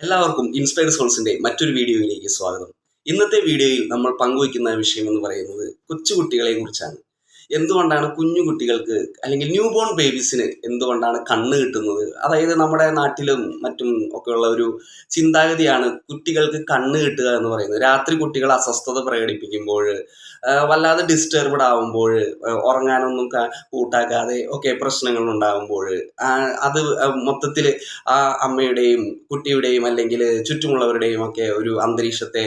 എല്ലാവർക്കും ഇൻസ്പയർഡ് സോൾസിന്റെ മറ്റൊരു വീഡിയോയിലേക്ക് സ്വാഗതം. ഇന്നത്തെ വീഡിയോയിൽ നമ്മൾ പങ്കുവയ്ക്കുന്ന വിഷയം എന്ന് പറയുന്നത് കൊച്ചുകുട്ടികളെ കുറിച്ചാണ് എന്തുകൊണ്ടാണ് കുഞ്ഞു കുട്ടികൾക്ക് അല്ലെങ്കിൽ ന്യൂ ബോൺ ബേബീസിന് എന്തുകൊണ്ടാണ് കണ്ണ് കിട്ടുന്നത്? അതായത് നമ്മുടെ നാട്ടിലും മറ്റും ഒക്കെയുള്ള ഒരു ചിന്താഗതിയാണ് കുട്ടികൾക്ക് കണ്ണ് കിട്ടുക എന്ന് പറയുന്നത്. രാത്രി കുട്ടികൾ അസ്വസ്ഥത പ്രകടിപ്പിക്കുമ്പോൾ വല്ലാതെ ഡിസ്റ്റർബ്ഡ് ആവുമ്പോൾ ഉറങ്ങാനൊന്നും കൂട്ടാക്കാതെ ഒക്കെ പ്രശ്നങ്ങൾ ഉണ്ടാകുമ്പോൾ അത് മൊത്തത്തിൽ ആ അമ്മയുടെയും കുട്ടിയുടെയും അല്ലെങ്കിൽ ചുറ്റുമുള്ളവരുടെയും ഒക്കെ ഒരു അന്തരീക്ഷത്തെ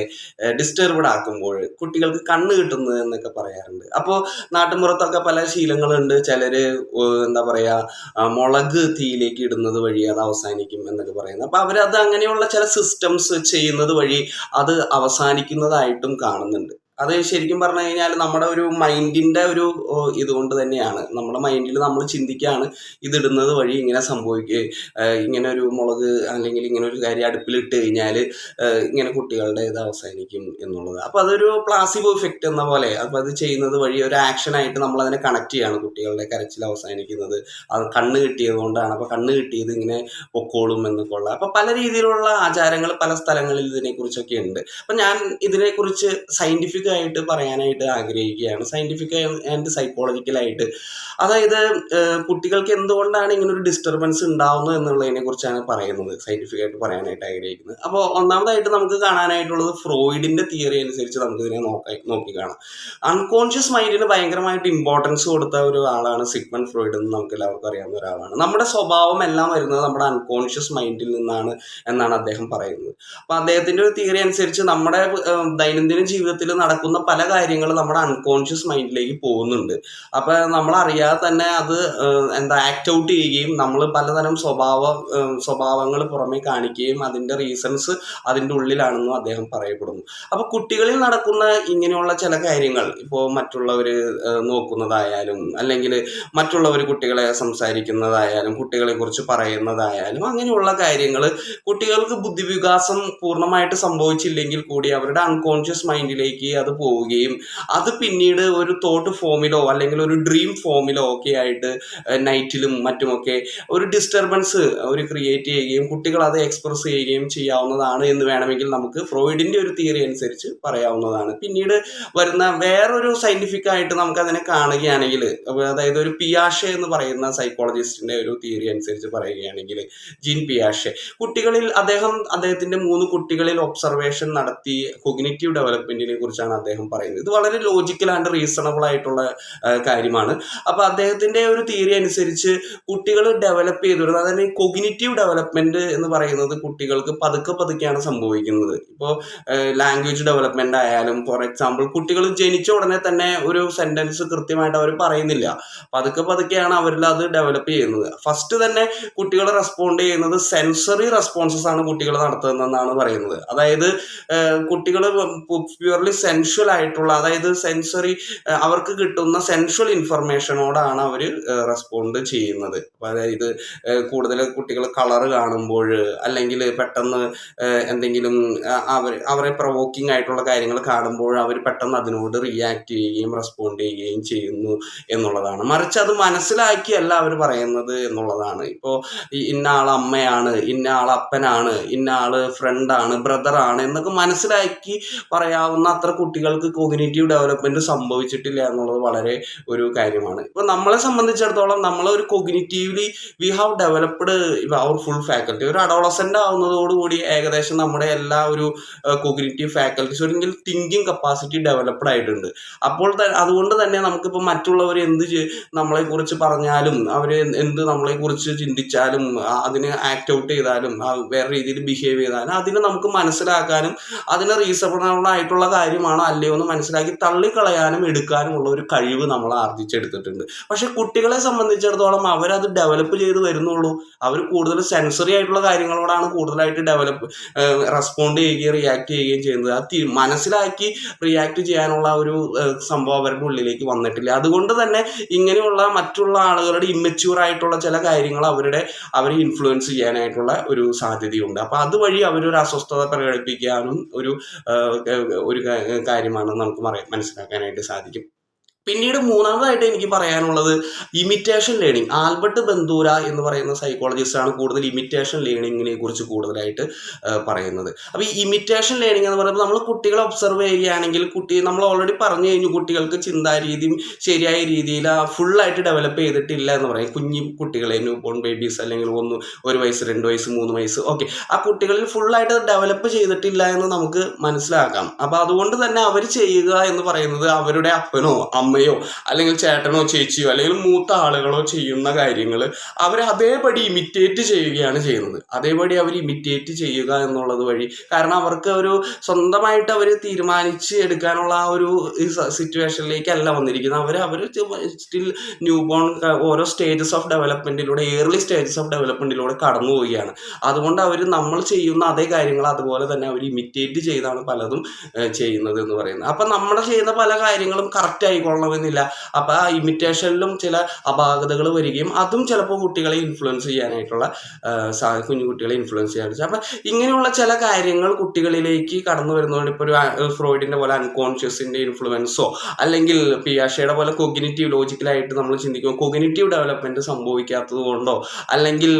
ഡിസ്റ്റർബ്ഡ് ആക്കുമ്പോൾ കുട്ടികൾക്ക് കണ്ണ് കിട്ടുന്നത് എന്നൊക്കെ പറയാറുണ്ട്. അപ്പോൾ നാട്ടിൻപുറത്തൊക്കെ പല ശീലങ്ങളുണ്ട്. ചിലർ എന്താ പറയുക മുളക് തീയിലേക്ക് ഇടുന്നത് വഴി അത് അവസാനിക്കും എന്നൊക്കെ പറയുന്നത്. അപ്പോൾ അവരത് അങ്ങനെയുള്ള ചില സിസ്റ്റംസ് ചെയ്യുന്നത് വഴി അത് അവസാനിക്കുന്നതായിട്ടും കാണുന്നുണ്ട്. അത് ശരിക്കും പറഞ്ഞു കഴിഞ്ഞാൽ നമ്മുടെ ഒരു മൈൻഡിന്റെ ഒരു ഇതുകൊണ്ട് തന്നെയാണ്. നമ്മുടെ മൈൻഡിൽ നമ്മൾ ചിന്തിക്കുകയാണ് ഇതിടുന്നത് വഴി ഇങ്ങനെ സംഭവിക്കുക ഇങ്ങനെ ഒരു മുളക് അല്ലെങ്കിൽ ഇങ്ങനെ ഒരു കാര്യം അടുപ്പിലിട്ട് കഴിഞ്ഞാൽ ഇങ്ങനെ കുട്ടികളുടെ ഇത് അവസാനിക്കും എന്നുള്ളത്. അപ്പോൾ അതൊരു പ്ലാസിബോ ഇഫക്റ്റ് എന്ന പോലെ. അപ്പോൾ അത് ചെയ്യുന്നത് വഴി ഒരു ആക്ഷനായിട്ട് നമ്മൾ അതിനെ കണക്ട് ചെയ്യാണ് കുട്ടികളുടെ കരച്ചിൽ അവസാനിക്കുന്നത്. അത് കണ്ണ് കിട്ടിയത് കൊണ്ടാണ്. അപ്പോൾ കണ്ണ് കിട്ടിയത് ഇങ്ങനെ പൊക്കോളും എന്നൊക്കെ ഉള്ള. അപ്പോൾ പല രീതിയിലുള്ള ആചാരങ്ങൾ പല സ്ഥലങ്ങളിൽ ഇതിനെക്കുറിച്ചൊക്കെ ഉണ്ട്. അപ്പം ഞാൻ ഇതിനെക്കുറിച്ച് സയന്റിഫിക് ആയിട്ട് പറയാനായിട്ട് ആഗ്രഹിക്കുകയാണ്. സയന്റിഫിക് ആൻഡ് സൈക്കോളജിക്കലായിട്ട് അതായത് കുട്ടികൾക്ക് എന്തുകൊണ്ടാണ് ഇങ്ങനെ ഒരു ഡിസ്റ്റർബൻസ് ഉണ്ടാവുന്നത് എന്നുള്ളതിനെ കുറിച്ചാണ് പറയുന്നത്. സയന്റിഫിക് ആയിട്ട് പറയാനായിട്ട് ആഗ്രഹിക്കുന്നത്. അപ്പോൾ ഒന്നാമതായിട്ട് നമുക്ക് കാണാനായിട്ടുള്ളത് ഫ്രോയിഡിന്റെ തിയറി അനുസരിച്ച് നമുക്ക് ഇതിനെ നോക്കി നോക്കി കാണാം അൺകോൺഷ്യസ് മൈൻഡിന് ഭയങ്കരമായിട്ട് ഇമ്പോർട്ടൻസ് കൊടുത്ത ഒരു ആളാണ് സിഗ്മൻ ഫ്രോയിഡ് എന്ന് നമുക്ക് എല്ലാവർക്കും അറിയാവുന്ന ഒരാളാണ്. നമ്മുടെ സ്വഭാവം എല്ലാം വരുന്നത് നമ്മുടെ അൺകോൺഷ്യസ് മൈൻഡിൽ നിന്നാണ് എന്നാണ് അദ്ദേഹം പറയുന്നത്. അപ്പോൾ അദ്ദേഹത്തിന്റെ ഒരു തിയറി അനുസരിച്ച് നമ്മുടെ ദൈനംദിന ജീവിതത്തിൽ നടക്കുന്ന പല കാര്യങ്ങളും നമ്മുടെ അൺകോൺഷ്യസ് മൈൻഡിലേക്ക് പോകുന്നുണ്ട്. നമ്മൾ അറിയാതെ തന്നെ അത് എന്താ ആക്ട് ഔട്ട് ചെയ്യുകയും നമ്മൾ പലതരം സ്വഭാവ സ്വഭാവങ്ങൾ പുറമേ കാണിക്കുകയും അതിന്റെ റീസൺസ് അതിന്റെ ഉള്ളിലാണെന്നും അദ്ദേഹം പറയപ്പെടുന്നു. അപ്പോൾ കുട്ടികളിൽ നടക്കുന്ന ഇങ്ങനെയുള്ള ചില കാര്യങ്ങൾ ഇപ്പോൾ മറ്റുള്ളവർ നോക്കുന്നതായാലും അല്ലെങ്കിൽ മറ്റുള്ളവർ കുട്ടികളെ സംസാരിക്കുന്നതായാലും കുട്ടികളെ കുറിച്ച് പറയുന്നതായാലും അങ്ങനെയുള്ള കാര്യങ്ങൾ കുട്ടികൾക്ക് ബുദ്ധിവികാസം പൂർണമായിട്ട് സംഭവിച്ചില്ലെങ്കിൽ കൂടി അവരുടെ അൺകോൺഷ്യസ് മൈൻഡിലേക്ക് അത് പോവുകയും അത് പിന്നീട് ഒരു തോട്ട് ഫോമിലോ അല്ലെങ്കിൽ ഒരു ഡ്രീം ഫോമിലോ ഒക്കെ ആയിട്ട് നൈറ്റിലും മറ്റുമൊക്കെ ഒരു ഡിസ്റ്റർബൻസ് ഒരു ക്രിയേറ്റ് ചെയ്യുകയും കുട്ടികൾ അത് എക്സ്പ്രസ് ചെയ്യുകയും ചെയ്യാവുന്നതാണ് എന്ന് വേണമെങ്കിൽ നമുക്ക് ഫ്രോയിഡിന്റെ ഒരു തിയറി അനുസരിച്ച് പറയാവുന്നതാണ്. പിന്നീട് വരുന്ന വേറൊരു സയന്റിഫിക് ആയിട്ട് നമുക്കതിനെ കാണുകയാണെങ്കിൽ അതായത് ഒരു പിയാഷെ എന്ന് പറയുന്ന സൈക്കോളജിസ്റ്റിന്റെ ഒരു തിയറി അനുസരിച്ച് പറയുകയാണെങ്കിൽ ജീൻ പിയാഷെ. കുട്ടികളിൽ അദ്ദേഹം അദ്ദേഹത്തിന്റെ മൂന്ന് കുട്ടികളിൽ ഒബ്സർവേഷൻ നടത്തി കൊഗ്നേറ്റീവ് ഡെവലപ്മെന്റിനെ കുറിച്ചാണ് അദ്ദേഹം പറയുന്നത്. ഇത് വളരെ ലോജിക്കൽ ആൻഡ് റീസണബിൾ ആയിട്ടുള്ള കാര്യമാണ്. അപ്പൊ അദ്ദേഹത്തിന്റെ ഒരു തിയറി അനുസരിച്ച് കുട്ടികൾ ഡെവലപ്പ് ചെയ്തു വരുന്നത് അതായത് കൊഗ്നിറ്റീവ് ഡെവലപ്മെന്റ് എന്ന് പറയുന്നത് കുട്ടികൾക്ക് പതുക്കെ പതുക്കെയാണ് സംഭവിക്കുന്നത്. ഇപ്പോൾ ലാംഗ്വേജ് ഡെവലപ്മെന്റ് ആയാലും ഫോർ എക്സാമ്പിൾ കുട്ടികൾ ജനിച്ച ഉടനെ തന്നെ ഒരു സെന്റൻസ് കൃത്യമായിട്ട് അവർ പറയുന്നില്ല. പതുക്കെ പതുക്കെയാണ് അവരിൽ അത് ഡെവലപ്പ് ചെയ്യുന്നത്. ഫസ്റ്റ് തന്നെ കുട്ടികൾ റെസ്പോണ്ട് ചെയ്യുന്നത് സെൻസറി റെസ്പോൺസസ് ആണ് കുട്ടികൾ നടത്തുന്നതെന്നാണ് പറയുന്നത്. അതായത് കുട്ടികൾ പ്യുവർലി സെൻഷ്വൽ ആയിട്ടുള്ള അതായത് സെൻസറി അവർക്ക് കിട്ടുന്ന സെൻഷ്വൽ ഇൻഫർമേഷനോടാണ് അവർ റെസ്പോണ്ട് ചെയ്യുന്നത്. അതായത് കൂടുതൽ കുട്ടികൾ കളർ കാണുമ്പോൾ അല്ലെങ്കിൽ പെട്ടെന്ന് എന്തെങ്കിലും അവർ അവരെ പ്രൊവോക്കിംഗ് ആയിട്ടുള്ള കാര്യങ്ങൾ കാണുമ്പോൾ അവർ പെട്ടെന്ന് അതിനോട് റിയാക്ട് ചെയ്യുകയും റെസ്പോണ്ട് ചെയ്യുകയും ചെയ്യുന്നു എന്നുള്ളതാണ്. മറിച്ച് അത് മനസ്സിലാക്കിയല്ല അവർ പറയുന്നത് എന്നുള്ളതാണ്. ഇപ്പോൾ ഇന്ന ആൾ അമ്മയാണ് ഇന്ന ആൾ അപ്പനാണ് ഇന്ന ആൾ ഫ്രണ്ടാണ് ബ്രദറാണ് എന്നൊക്കെ മനസ്സിലാക്കി പറയാവുന്ന അത്ര കുട്ടികൾക്ക് കോഗ്നേറ്റീവ് ഡെവലപ്മെന്റ് സംഭവിച്ചിട്ടില്ല എന്നുള്ളത് വളരെ ഒരു കാര്യമാണ്. ഇപ്പൊ നമ്മളെ സംബന്ധിച്ചിടത്തോളം നമ്മൾ ഒരു cognitively we have developed our full faculty ഒരു അഡോളസെന്റ് ആവുന്നതോടുകൂടി ഏകദേശം നമ്മുടെ എല്ലാ ഒരു കോഗ്നേറ്റീവ് ഫാക്കൽറ്റീസ് അല്ലെങ്കിൽ തിങ്കിങ് കപ്പാസിറ്റി ഡെവലപ്ഡ് ആയിട്ടുണ്ട്. അപ്പോൾ അതുകൊണ്ട് തന്നെ നമുക്കിപ്പോൾ മറ്റുള്ളവർ എന്ത് നമ്മളെ കുറിച്ച് പറഞ്ഞാലും അവർ എന്ത് നമ്മളെ കുറിച്ച് ചിന്തിച്ചാലും അതിനെ ആക്ട് ഔട്ട് ചെയ്താലും വേറെ രീതിയിൽ ബിഹേവ് ചെയ്താലും അതിനെ നമുക്ക് മനസ്സിലാക്കാനും അതിന് റീസണബിൾ ആയിട്ടുള്ള കാര്യമാണോ അല്ലയോ എന്ന് മനസ്സിലാക്കി തള്ളിക്കളയാനും എടുക്കാനും ഉള്ള ഒരു കഴിവ് നമ്മൾ ആർജിച്ചെടുത്തിട്ടുണ്ട്. പക്ഷെ കുട്ടികളെ സംബന്ധിച്ചിടത്തോളം അവരത് ഡെവലപ്പ് ചെയ്ത് വരുന്നുള്ളൂ. അവർ കൂടുതൽ സെൻസറി ആയിട്ടുള്ള കാര്യങ്ങളോടാണ് കൂടുതലായിട്ട് ഡെവലപ്പ് റെസ്പോണ്ട് ചെയ്യുകയും റിയാക്ട് ചെയ്യുകയും ചെയ്യുന്നത്. അത് മനസ്സിലാക്കി റിയാക്ട് ചെയ്യാനുള്ള ഒരു സംഭവം അവരുടെ ഉള്ളിലേക്ക് വന്നിട്ടില്ല. അതുകൊണ്ട് തന്നെ ഇങ്ങനെയുള്ള മറ്റുള്ള ആളുകളുടെ ഇമ്മച്യൂർ ആയിട്ടുള്ള ചില കാര്യങ്ങൾ അവരുടെ അവരെ ഇൻഫ്ലുവൻസ് ചെയ്യാനായിട്ടുള്ള ഒരു സാധ്യതയുണ്ട്. അപ്പോൾ അതുവഴി അവരൊരു അസ്വസ്ഥത പ്രകടിപ്പിക്കാനും ഒരു ഒരു കാ- കാര്യമാണ് നമുക്ക് മനസ്സിലാക്കാനായിട്ട് സാധിക്കും. പിന്നീട് മൂന്നാമതായിട്ട് എനിക്ക് പറയാനുള്ളത് ഇമിറ്റേഷൻ ലേണിംഗ് ആൽബർട്ട് ബന്ദൂര എന്ന് പറയുന്ന സൈക്കോളജിസ്റ്റാണ് കൂടുതൽ ഇമിറ്റേഷൻ ലേണിങ്ങിനെ കുറിച്ച് കൂടുതലായിട്ട് പറയുന്നത്. അപ്പോൾ ഈ ഇമിറ്റേഷൻ ലേണിംഗ് എന്ന് പറയുമ്പോൾ നമ്മൾ കുട്ടികളെ ഒബ്സർവ് ചെയ്യുകയാണെങ്കിൽ കുട്ടി നമ്മൾ ഓൾറെഡി പറഞ്ഞു കഴിഞ്ഞു കുട്ടികൾക്ക് ചിന്താരീതിയും ശരിയായ രീതിയിൽ ഫുള്ളായിട്ട് ഡെവലപ്പ് ചെയ്തിട്ടില്ല എന്ന് പറയും. കുഞ്ഞു കുട്ടികളെ ന്യൂ ബോൺ ബേബീസ് അല്ലെങ്കിൽ ഒന്ന് ഒരു വയസ്സ് രണ്ട് വയസ്സ് മൂന്ന് വയസ്സ് ഓക്കെ ആ കുട്ടികളിൽ ഫുള്ളായിട്ട് ഡെവലപ്പ് ചെയ്തിട്ടില്ല എന്ന് നമുക്ക് മനസ്സിലാക്കാം. അപ്പോൾ അതുകൊണ്ട് തന്നെ അവർ ചെയ്യുക എന്ന് പറയുന്നത് അവരുടെ അപ്പനോ അമ്മയോ അല്ലെങ്കിൽ ചേട്ടനോ ചേച്ചിയോ അല്ലെങ്കിൽ മൂത്ത ആളുകളോ ചെയ്യുന്ന കാര്യങ്ങൾ അവർ അതേപടി ഇമിറ്റേറ്റ് ചെയ്യുകയാണ് ചെയ്യുന്നത്. അതേപടി അവർ ഇമിറ്റേറ്റ് ചെയ്യുക എന്നുള്ളത് വഴി. കാരണം അവർക്ക് ഒരു സ്വന്തമായിട്ട് അവർ തീരുമാനിച്ച് എടുക്കാനുള്ള ആ ഒരു സിറ്റുവേഷനിലേക്കല്ല വന്നിരിക്കുന്നത്. അവർ അവർ സ്റ്റിൽ ന്യൂ ബോൺ ഓരോ സ്റ്റേജസ് ഓഫ് ഡെവലപ്മെന്റിലൂടെ ഏർലി സ്റ്റേജസ് ഓഫ് ഡെവലപ്മെന്റിലൂടെ കടന്നു പോവുകയാണ്. അതുകൊണ്ട് അവർ നമ്മൾ ചെയ്യുന്ന അതേ കാര്യങ്ങൾ അതുപോലെ തന്നെ അവർ ഇമിറ്റേറ്റ് ചെയ്താണ് പലതും ചെയ്യുന്നത് എന്ന് പറയുന്നത്. അപ്പം നമ്മൾ ചെയ്യുന്ന പല കാര്യങ്ങളും കറക്റ്റ് ആയിക്കൊള്ളണമെന്നില്ല അപ്പം ആ ഇമിറ്റേഷനിലും ചില അപാകതകൾ വരികയും അതും ചിലപ്പോൾ കുട്ടികളെ ഇൻഫ്ലുവൻസ് ചെയ്യാനായിട്ടുള്ള കുഞ്ഞു കുട്ടികളെ ഇൻഫ്ലുവൻസ് ചെയ്യാനായിട്ട് അപ്പം ഇങ്ങനെയുള്ള ചില കാര്യങ്ങൾ കുട്ടികളിലേക്ക് കടന്നു വരുന്നതുകൊണ്ട് ഇപ്പോൾ ഒരു ഫ്രോയിഡിന്റെ പോലെ അൺകോൺഷ്യസിന്റെ ഇൻഫ്ലുവൻസോ അല്ലെങ്കിൽ പിയാഷയുടെ പോലെ കൊഗ്നിറ്റീവ് ലോജിക്കലായിട്ട് നമ്മൾ ചിന്തിക്കുമ്പോൾ കൊഗ്നിറ്റീവ് ഡെവലപ്മെന്റ് സംഭവിക്കാത്തത് കൊണ്ടോ അല്ലെങ്കിൽ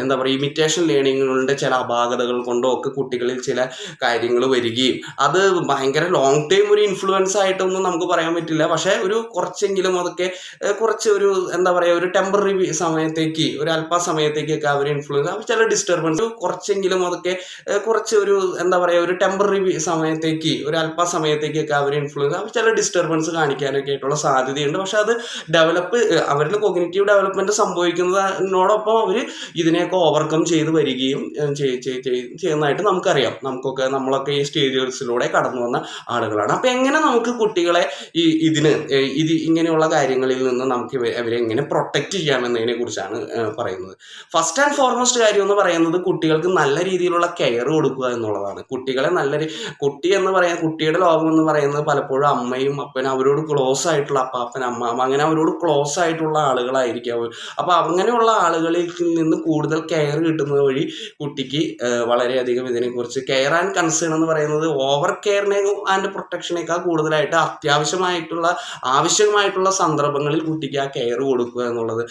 എന്താ പറയുക ഇമിറ്റേഷൻ ലേണിങ്ങുകളുടെ ചില അപാകതകൾ കൊണ്ടോ ഒക്കെ കുട്ടികളിൽ ചില കാര്യങ്ങൾ വരികയും അത് ഭയങ്കര ലോങ് ടൈം ഒരു ഇൻഫ്ലുവൻസ് ആയിട്ടൊന്നും നമുക്ക് പറയാൻ പറ്റില്ല. പക്ഷേ ഒരു കുറച്ചെങ്കിലും അതൊക്കെ കുറച്ച് ഒരു എന്താ പറയുക ഒരു ടെമ്പററി സമയത്തേക്ക് ഒരു അല്പ സമയത്തേക്കൊക്കെ അവർ ഇൻഫ്ലുവൻസ് ചില ഡിസ്റ്റർബൻസ് കുറച്ചെങ്കിലും അതൊക്കെ കുറച്ച് ഒരു എന്താ പറയുക ഒരു ടെമ്പററി സമയത്തേക്ക് ഒരു അല്പ സമയത്തേക്കൊക്കെ അവർ ഇൻഫ്ലുവൻസ് ചില ഡിസ്റ്റർബൻസ് കാണിക്കാനൊക്കെ ആയിട്ടുള്ള സാധ്യതയുണ്ട്. പക്ഷെ അത് ഡെവലപ്പ് അവരിൽ കോഗ്നേറ്റീവ് ഡെവലപ്മെന്റ് സംഭവിക്കുന്നതിനോടൊപ്പം അവർ ഇതിനെയൊക്കെ ഓവർകം ചെയ്ത് വരികയും ചെയ്യുന്നതായിട്ട് നമുക്കറിയാം. നമുക്കൊക്കെ നമ്മളൊക്കെ ഈ സ്റ്റേജസിലൂടെ കടന്നു വന്ന ആളുകളാണ്. അപ്പം എങ്ങനെ നമുക്ക് കുട്ടികളെ ഈ ഇതിന് ഇത് ഇങ്ങനെയുള്ള കാര്യങ്ങളിൽ നിന്ന് നമുക്ക് അവരെ എങ്ങനെ പ്രൊട്ടക്റ്റ് ചെയ്യാമെന്നതിനെ കുറിച്ചാണ് പറയുന്നത്. ഫസ്റ്റ് ആൻഡ് ഫോർമോസ്റ്റ് കാര്യം എന്ന് പറയുന്നത് കുട്ടികൾക്ക് നല്ല രീതിയിലുള്ള കെയർ കൊടുക്കുക എന്നുള്ളതാണ്. കുട്ടികളെ നല്ല കുട്ടി എന്ന് പറയാൻ കുട്ടിയുടെ ലോകം എന്ന് പറയുന്നത് പലപ്പോഴും അമ്മയും അപ്പനും അവരോട് ക്ലോസ് ആയിട്ടുള്ള അപ്പാപ്പൻ അമ്മാമ്മ അങ്ങനെ അവരോട് ക്ലോസ് ആയിട്ടുള്ള ആളുകളായിരിക്കും അവർ അപ്പോൾ അങ്ങനെയുള്ള ആളുകളിൽ നിന്ന് കൂടുതൽ കെയർ കിട്ടുന്നത് വഴി കുട്ടിക്ക് വളരെയധികം ഇതിനെക്കുറിച്ച് കെയർ ആൻഡ് കൺസേൺ എന്ന് പറയുന്നത് ഓവർ കെയറിനെ ആൻഡ് പ്രൊട്ടക്ഷനേക്കാൾ കൂടുതലായിട്ട് അത്യാവശ്യമായിട്ടുള്ള ആവശ്യമായിട്ടുള്ള സന്ദർഭങ്ങളിൽ കുട്ടിക്ക് ആ കെയർ കൊടുക്കുക എന്നുള്ളത്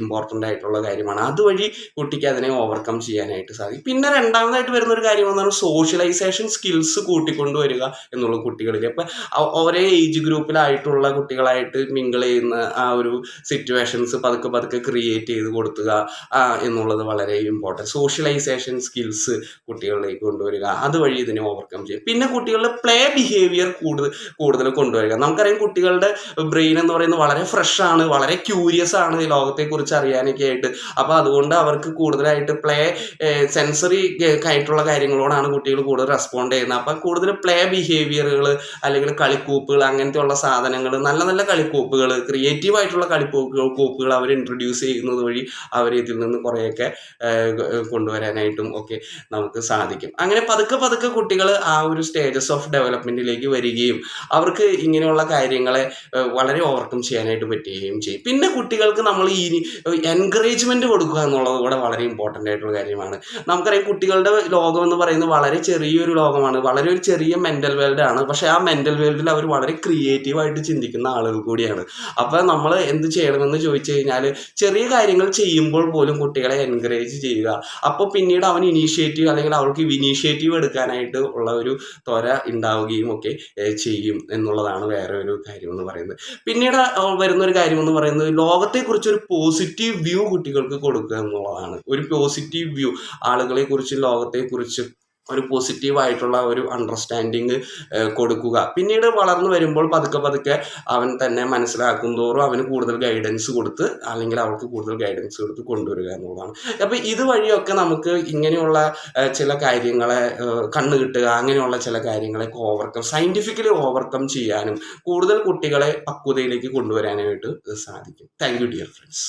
ഇമ്പോർട്ടന്റ് ആയിട്ടുള്ള കാര്യമാണ്. അതുവഴി കുട്ടിക്ക് അതിനെ ഓവർകം ചെയ്യാനായിട്ട് സാധിക്കും. പിന്നെ രണ്ടാമതായിട്ട് വരുന്ന ഒരു കാര്യം എന്നാണ് സോഷ്യലൈസേഷൻ സ്കിൽസ് കൂട്ടിക്കൊണ്ടുവരിക എന്നുള്ള കുട്ടികളിൽ. അപ്പം ഒരേ ഏജ് ഗ്രൂപ്പിലായിട്ടുള്ള കുട്ടികളായിട്ട് മിങ്കിൾ ചെയ്യുന്ന ആ ഒരു സിറ്റുവേഷൻസ് പതുക്കെ പതുക്കെ ക്രിയേറ്റ് ചെയ്ത് കൊടുക്കുക എന്നുള്ളത് വളരെ ഇമ്പോർട്ടന്റ് സോഷ്യലൈസേഷൻ സ്കിൽസ് കുട്ടികളിലേക്ക് കൊണ്ടുവരിക. അതുവഴി ഇതിനെ ഓവർകം ചെയ്യും. പിന്നെ കുട്ടികളുടെ പ്ലേ ബിഹേവിയർ കൂടുതൽ കൂടുതൽ കൊണ്ടുവരിക. നമുക്കറിയാം കുട്ടികളുടെ ബ്രെയിൻ എന്ന് പറയുന്നത് വളരെ ഫ്രഷ് ആണ് വളരെ ക്യൂരിയസ് ആണ് ഈ ലോകത്തെക്കുറിച്ച് അറിയാനൊക്കെ ആയിട്ട്. അപ്പോൾ അതുകൊണ്ട് അവർക്ക് കൂടുതലായിട്ട് പ്ലേ സെൻസറി ആയിട്ടുള്ള കാര്യങ്ങളോടാണ് കുട്ടികൾ കൂടുതൽ റെസ്പോണ്ട് ചെയ്യുന്നത്. അപ്പം കൂടുതൽ പ്ലേ ബിഹേവിയറുകൾ അല്ലെങ്കിൽ കളിക്കൂപ്പുകൾ അങ്ങനത്തെ ഉള്ള സാധനങ്ങൾ നല്ല നല്ല കളിക്കൂപ്പുകൾ ക്രിയേറ്റീവ് ആയിട്ടുള്ള കളിക്കൂപ്പുകൾ കൂപ്പുകൾ അവർ ഇൻട്രൊഡ്യൂസ് ചെയ്യുന്നത് വഴി അവർ ഇതിൽ നിന്ന് കുറേയൊക്കെ കൊണ്ടുവരാനായിട്ടും ഒക്കെ നമുക്ക് സാധിക്കും. അങ്ങനെ പതുക്കെ പതുക്കെ കുട്ടികൾ ആ ഒരു സ്റ്റേജസ് ഓഫ് ഡെവലപ്മെന്റിലേക്ക് വരികയും അവർക്ക് ഇങ്ങനെയുള്ള കാര്യങ്ങളെ ഏഹ്, വളരെ ഓവർകം ചെയ്യാനായിട്ട് പറ്റുകയും ചെയ്യും. പിന്നെ കുട്ടികൾക്ക് നമ്മൾ ഈ എൻകറേജ്മെന്റ് കൊടുക്കുക എന്നുള്ളത് കൂടെ വളരെ ഇമ്പോർട്ടന്റ് ആയിട്ടുള്ള കാര്യമാണ്. നമുക്കറിയാം കുട്ടികളുടെ ലോകം എന്ന് പറയുന്നത് വളരെ ചെറിയൊരു ലോകമാണ്. വളരെ ഒരു ചെറിയ മെന്റൽ വേൾഡ് ആണ്. പക്ഷേ ആ മെന്റൽ വേൾഡിൽ അവർ വളരെ ക്രിയേറ്റീവായിട്ട് ചിന്തിക്കുന്ന ആളുകൾ കൂടിയാണ്. അപ്പോൾ നമ്മൾ എന്ത് ചെയ്യണമെന്ന് ചോദിച്ചു കഴിഞ്ഞാൽ ചെറിയ കാര്യങ്ങൾ ചെയ്യുമ്പോൾ പോലും കുട്ടികളെ എൻകറേജ് ചെയ്യുക. അപ്പോൾ പിന്നീട് അവൻ ഇനീഷ്യേറ്റീവ് അല്ലെങ്കിൽ അവൾക്ക് ഇനീഷ്യേറ്റീവ് എടുക്കാനായിട്ട് ഉള്ള ഒരു ത്വര ഉണ്ടാവുകയും ഒക്കെ ചെയ്യും എന്നുള്ളതാണ് വേറെ ഒരു കാര്യം. എന്ന് പറയുന്നത്. പിന്നീട് വരുന്ന ഒരു കാര്യം എന്ന് പറയുന്നത് ലോകത്തെക്കുറിച്ച് ഒരു പോസിറ്റീവ് വ്യൂ കുട്ടികൾക്ക് കൊടുക്കുക എന്നുള്ളതാണ്. ഒരു പോസിറ്റീവ് വ്യൂ ആളുകളെ കുറിച്ച് ലോകത്തെക്കുറിച്ച്. ഒരു പോസിറ്റീവ് ആയിട്ടുള്ള ഒരു അണ്ടർസ്റ്റാൻഡിങ് കൊടുക്കുക. പിന്നീട് വളർന്നു വരുമ്പോൾ പതുക്കെ പതുക്കെ അവൻ തന്നെ മനസ്സിലാക്കും തോറും അവന് കൂടുതൽ ഗൈഡൻസ് കൊടുത്ത് അല്ലെങ്കിൽ അവൾക്ക് കൂടുതൽ ഗൈഡൻസ് കൊടുത്ത് കൊണ്ടുവരിക എന്നുള്ളതാണ്. അപ്പോൾ ഇതുവഴിയൊക്കെ നമുക്ക് ഇങ്ങനെയുള്ള ചില കാര്യങ്ങളെ കണ്ണു കണ്ണ് കിട്ടുക അങ്ങനെയുള്ള ചില കാര്യങ്ങളെ ഓവർകം സയന്റിഫിക്കലി ഓവർകം ചെയ്യാനും കൂടുതൽ കുട്ടികളെ പക്വതയിലേക്ക് കൊണ്ടുവരാനായിട്ട് സാധിക്കും. Thank you dear friends